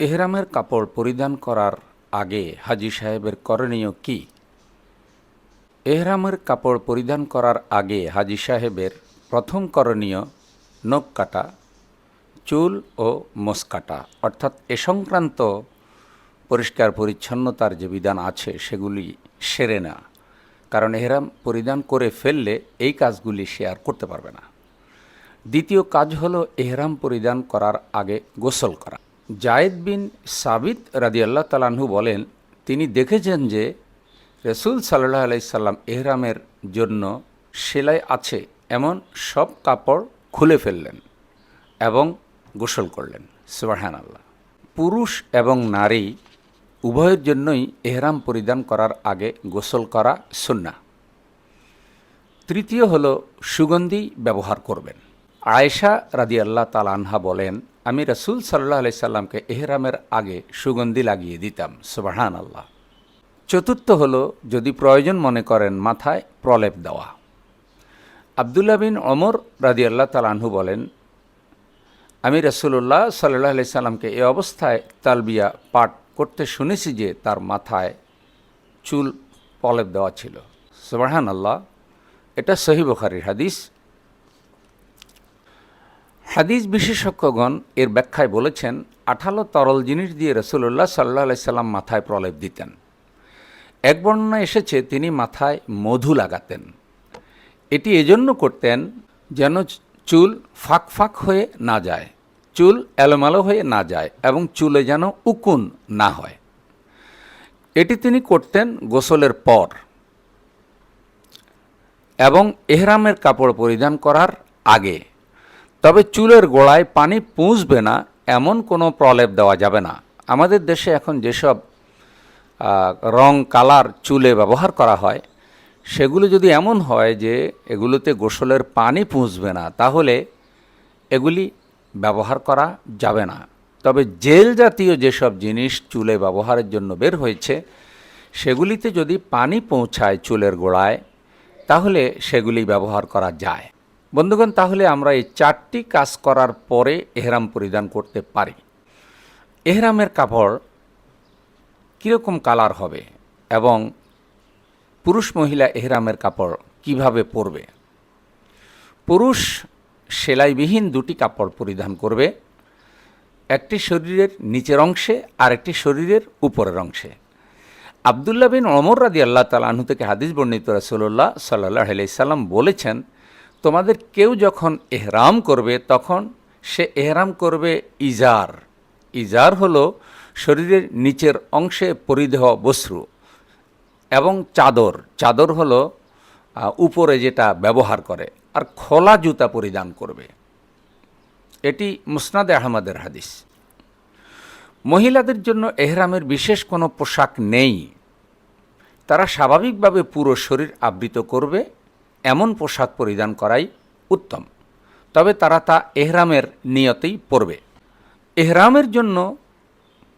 এহরামের কাপড় পরিধান করার আগে হাজি সাহেবের করণীয় কি? এহরামের কাপড় পরিধান করার আগে হাজি সাহেবের প্রথম করণীয় নখ কাটা, চুল ও মোস কাটা। অর্থাৎ এ সংক্রান্ত পরিষ্কার পরিচ্ছন্নতার যে বিধান আছে, সেগুলি সেরে না। কারণ এহরাম পরিধান করে ফেললে এই কাজগুলি সে আর করতে পারবে না। দ্বিতীয় কাজ হলো এহরাম পরিধান করার আগে গোসল করা। জায়েদ বিন সাবিত রাদিয়াল্লাহ তালাহু বলেন, তিনি দেখেছেন যে রসুল সাল্লাহ আলাইসাল্লাম এহরামের জন্য সেলাই আছে এমন সব কাপড় খুলে ফেললেন এবং গোসল করলেন। সুবাহান আল্লাহ পুরুষ এবং নারী উভয়ের জন্যই এহরাম পরিধান করার আগে গোসল করা সুন্না তৃতীয় হলো সুগন্ধি ব্যবহার করবেন। আয়েশা রাদি আল্লাহ তালানহা বলেন আমি রসুল সাল্লাহ আলি সাল্লামকে এহরামের আগে সুগন্ধি লাগিয়ে দিতাম সুবাহান আল্লাহ চতুর্থ হল, যদি প্রয়োজন মনে করেন মাথায় প্রলেপ দেওয়া। আবদুল্লাহ বিন অমর রাদি আল্লাহ তালানহু বলেন, আমি রসুল্লাহ সাল্লাহ আলি সাল্লামকে এ অবস্থায় তালবিয়া পাঠ করতে শুনেছি যে তার মাথায় চুল প্রলেপ দেওয়া ছিল। সুবাহান আল্লাহ এটা সহি বখারির হাদিস। হাদিস বিশেষজ্ঞগণ এর ব্যাখ্যায় বলেছেন, আঠালো তরল জিনিস দিয়ে রসুল্লাহ সাল্লাহ সাল্লাম মাথায় প্রলেপ দিতেন। এক বর্ণনা এসেছে, তিনি মাথায় মধু লাগাতেন। এটি এজন্য করতেন যেন চুল ফাঁক ফাঁক হয়ে না যায়, চুল এলোমেলো হয়ে না যায় এবং চুলে যেন উকুন না হয়। এটি তিনি করতেন গোসলের পর এবং এহরামের কাপড় পরিধান করার আগে। তবে চুলের গোড়ায় পানি পুঁছবে না, এমন কোনো প্রলেপ দেওয়া যাবে না। আমাদের দেশে এখন যেসব রং, কালার চুলে ব্যবহার করা হয়, সেগুলো যদি এমন হয় যে এগুলোতে গোসলের পানি পুঁছবে না, তাহলে এগুলি ব্যবহার করা যাবে না। তবে জেল জাতীয় যেসব জিনিস চুলে ব্যবহারের জন্য বের হয়েছে, সেগুলিতে যদি পানি পৌঁছায় চুলের গোড়ায়, তাহলে সেগুলি ব্যবহার করা যায়। বন্ধুগণ, তাহলে আমরা এই চারটি কাজ করার পরে এহরাম পরিধান করতে পারি। এহরামের কাপড় কীরকম কালার হবে এবং পুরুষ মহিলা এহরামের কাপড় কীভাবে পরবে? পুরুষ সেলাইবিহীন দুটি কাপড় পরিধান করবে, একটি শরীরের নিচের অংশে আর একটি শরীরের উপরের অংশে। আবদুল্লাহ বিন অমর রাদি আল্লাহ তালাহু থেকে হাদিস বর্ণিত রসুল্লাহ সাল্লাহ আলাইসাল্লাম বলেছেন তোমাদের কেউ যখন এহরাম করবে, তখন সে এহরাম করবে ইজার। ইজার হলো শরীরের নিচের অংশে পরিধেহ বস্ত্র এবং চাদর। চাদর হলো উপরে যেটা ব্যবহার করে, আর খোলা জুতা পরিধান করবে। এটি মুসনাদ আহমদের হাদিস। মহিলাদের জন্য এহরামের বিশেষ কোনো পোশাক নেই। তারা স্বাভাবিকভাবে পুরো শরীর আবৃত করবে এমন পোশাক পরিধান করাই উত্তম। তবে তারা তা এহরামের নিয়তেই পরবে। এহরামের জন্য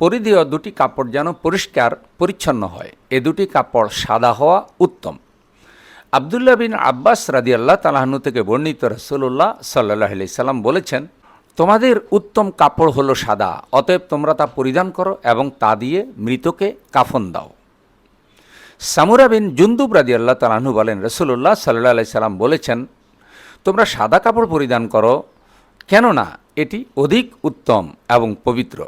পরিধেয় দুটি কাপড় যেন পরিষ্কার, পরিচ্ছন্ন হয়। এ দুটি কাপড় সাদা হওয়া উত্তম। আবদুল্লাহ বিন আব্বাস রাদি আল্লাহ তালাহনু থেকে বর্ণিত রসুল্লাহ সাল্লাহ সাল্লাম বলেছেন, তোমাদের উত্তম কাপড় হলো সাদা, অতএব তোমরা তা পরিধান করো এবং তা দিয়ে মৃতকে কাফন দাও। সামুরা বিন জুন্দুব রাদি আল্লাহ তালাহনু বলেন রসুল্লাহ সাল্লাহ আলাই সাল্লাম বলেছেন, তোমরা সাদা কাপড় পরিধান করো, কেননা এটি অধিক উত্তম এবং পবিত্র।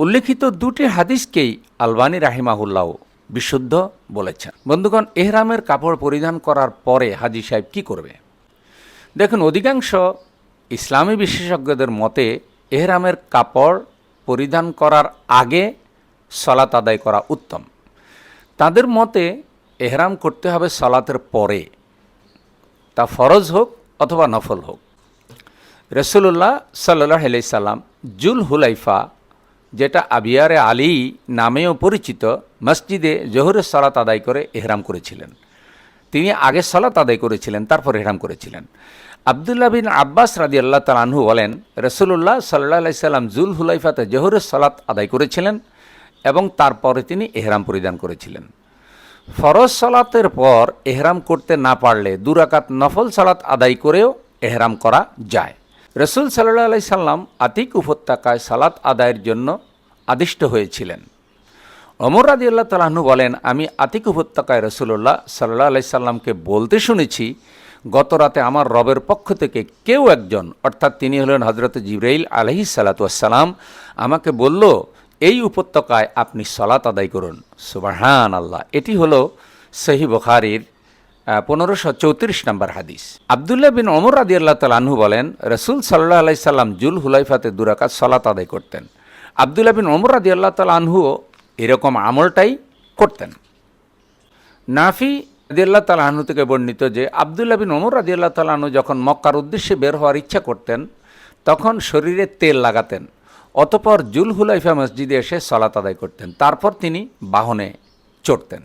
উল্লেখিত দুটি হাদিসকেই আলবানী রাহিমাহুল্লাহ বিশুদ্ধ বলেছেন। বন্ধুগণ, এহরামের কাপড় পরিধান করার পরে হাজি সাহেব কি করবে? দেখুন, অধিকাংশ ইসলামী বিশেষজ্ঞদের মতে, এহরামের কাপড় পরিধান করার আগে সলাত আদায় করা উত্তম। তাদের মতে এহরাম করতে হবে সালাতের পরে। তা ফরজ হোক অথবা নফল হোক। রসুল্লাহ সাল্লাহ সাল্লাম জুল হুলাইফা, যেটা আবিয়ারে আলী নামেও পরিচিত, মসজিদে জোহরের সালাত আদায় করে এহরাম করেছিলেন। তিনি আগে সালাত আদায় করেছিলেন, তারপর এহরাম করেছিলেন। আবদুল্লাহ বিন আব্বাস রাদি আল্লাহ তালাহু বলেন রসুল্লাহ সাল্লাহ সাল্লাম জুল হুলাইফাতে জোহরের সালাত আদায় করেছিলেন এবং তারপরে তিনি এহরাম পরিধান করেছিলেন। ফরজ সালাতের পর এহরাম করতে না পারলে দুরাকাত নফল সালাত আদায় করেও এহরাম করা যায়। রসুল সাল্লাহ আলাই সাল্লাম আতিক উপত্যকায় সালাত আদায়ের জন্য আদিষ্ট হয়েছিলেন। অমর রাজি আল্লাহ তালাহনু বলেন, আমি আতিক উপত্যকায় রসুল্লাহ সাল্লাহ আলাই সাল্লামকে বলতে শুনেছি, গত রাতে আমার রবের পক্ষ থেকে কেউ একজন, অর্থাৎ তিনি হলেন হজরত জিব্রাইল আলহি সালাতাম আমাকে বলল এই উপত্যকায় আপনি সলাত আদায় করুন। সুবাহান আল্লাহ এটি হলো সহি বখারির পনেরোশো চৌত্রিশ নম্বর হাদিস। আবদুল্লাহ বিন অমর রাদি আল্লাহ তালাহু বলেন, রসুল সাল্লাহ আলাই সাল্লাম জুল হুলাইফাতে দুরাকাত সলাত আদায় করতেন। আবদুল্লাহ বিন অমর রাদি আল্লাহ তালাহুও এরকম আমলটাই করতেন। নাফি রাদিয়াল্লাহ তালাহানু থেকে বর্ণিত যে, আবদুল্লাহ বিন ওমর রাদিয়াল্লাহ তালাহানু যখন মক্কার উদ্দেশ্যে বের হওয়ার ইচ্ছা করতেন, তখন শরীরে তেল লাগাতেন। অতপর জুল হুলাইফা মসজিদে এসে সলাত আদায় করতেন। তারপর তিনি বাহনে চড়তেন।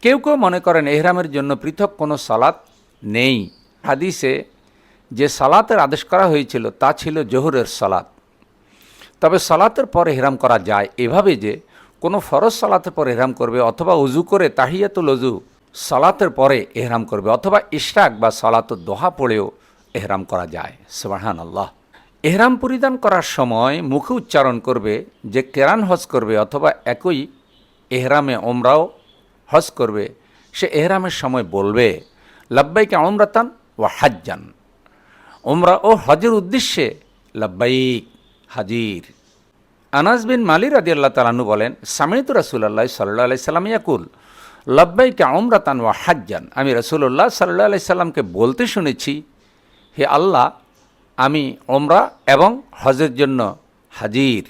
কেউ কেউ মনে করেন এহরামের জন্য পৃথক কোনো সালাত নেই। হাদিসে যে সালাতের আদেশ করা হয়েছিল, তা ছিল জোহরের সালাত। তবে সালাতের পর এহরাম করা যায় এভাবে যে, কোনো ফরজ সালাতের পর এহরাম করবে অথবা উজু করে তাহিয়াতুল অজু সালাতের পরে এহরাম করবে, অথবা ইশরাক বা সালাত দোহা পড়েও এহরাম করা যায়। সুবাহান আল্লাহ এহরাম পরিধান করার সময় মুখে উচ্চারণ করবে যে কেরান হজ করবে অথবা একই এহরামে ওমরাও হজ করবে। সে এহরামের সময় বলবে, লাব্বাইকে ওমরাতান ও হাজ্জান। ওমরা ও হজের উদ্দেশ্যে, লাব্বাইক হাজির। আনাস বিন মালি রাদি আল্লাহ তালানু বলেন, সামিত রাসুল্লাহ সাল্লাহ আলাই সাল্লাম ইয়াকুল, লব্বাইকে ওমরাতান ওয়া হাজ্জান। আমি রসুল্লাহ সাল্লাহ আলাই সাল্লামকে বলতে শুনেছি, হে আল্লাহ আমি ওমরা এবং হজের জন্য হাজির।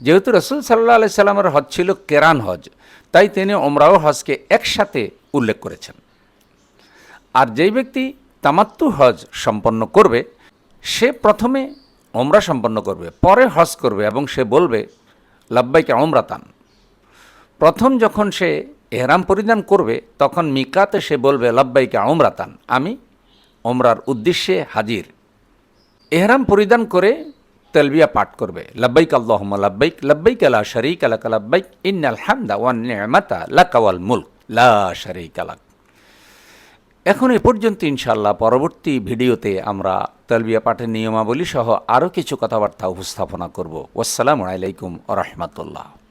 যেহেতু রসুল সাল্লাহ আলাই সাল্লামের হজ ছিল কেরান হজ, তাই তিনি ওমরা ও হজকে একসাথে উল্লেখ করেছেন। আর যেই ব্যক্তি তামাত্তু হজ সম্পন্ন করবে, সে প্রথমে ওমরা সম্পন্ন করবে, পরে হজ করবে এবং সে বলবে, লাব্বাইকে ওমরাতান প্রথম যখন সে এহরাম পরিধান করবে, তখন মিকাতে সে বলবে, লাব্বাইকে ওমরাতান আমি ওমরার উদ্দেশ্যে হাজির। এহরাম পরিধান করে তেলবিয়া পাঠ করবে। লাব্বাইক আল্লাহম লাব্বাইক লাব্বাইক আলা শরিক আলাক লাব্বাইক, ইন্নাল হামদা ওয়ান লাকাওয়াল মুলক, লা শরিক আলাক এখন এ পর্যন্ত ইনশাল্লাহ পরবর্তী ভিডিওতে আমরা তলবিয়া পাঠের নিয়মাবলী সহ আরও কিছু কথাবার্তা উপস্থাপনা করব। আসসালামু আলাইকুম রহমতুল্লাহ।